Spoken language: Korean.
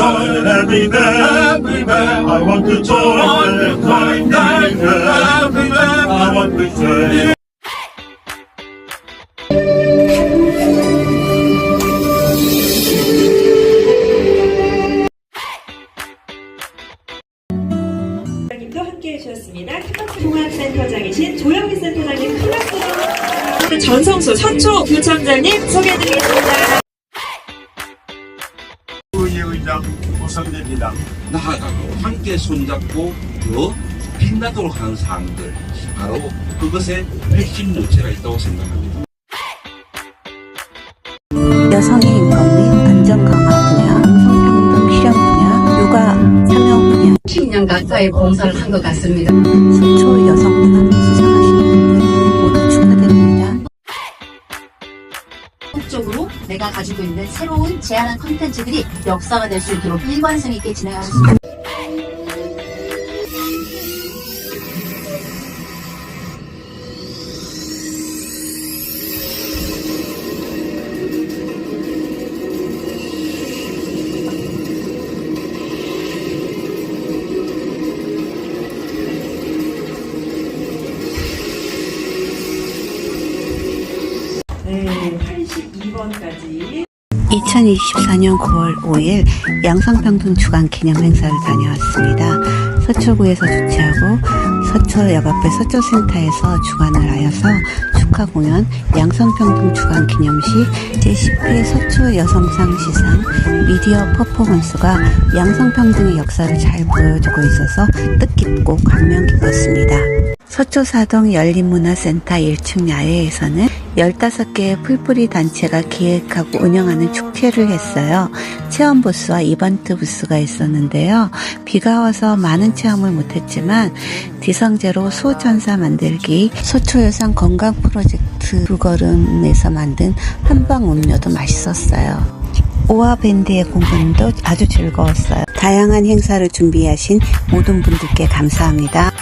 join every day. I want to join the flying I want to. 키박스 종합센터장이신 조영기 센터장님 큰 박수로 전성수 서초 부청장님 소개해드리겠습니다. 부의장 우선입니다. 나아가고 함께 손잡고 더 빛나도록 하는 사항들 바로 그것에 핵심 요체가 있다고 생각합니다. 여성의 인권 및 안전 강화 분야, 성평등 실현 분야, 육아 참여 분야, 10년 가까이 봉사를 한 것 같습니다. 서초 여성상 수상 내가 가지고 있는 새로운 제안한 컨텐츠들이 역사가 될 수 있도록 일관성 있게 진행하고 있습니다. 82번까지 2024년 9월 5일 양성평등 주간 기념 행사를 다녀왔습니다. 서초구에서 주최하고 서초역 앞의 서초센터에서 주관을 하여서 축하 공연 양성평등 주간 기념시 제10회 서초 여성상 시상 미디어 퍼포먼스가 양성평등의 역사를 잘 보여주고 있어서 뜻깊고 감명 깊었습니다. 서초사동 열린문화센터 1층 야외에서는 15개의 풀뿌리 단체가 기획하고 운영하는 축제를 했어요. 체험 부스와 이벤트 부스가 있었는데요. 비가 와서 많은 체험을 못했지만 디성제로 소전사 만들기, 서초여성 건강 프로젝트 불걸음에서 만든 한방 음료도 맛있었어요. 오화 밴드의 공연도 아주 즐거웠어요. 다양한 행사를 준비하신 모든 분들께 감사합니다.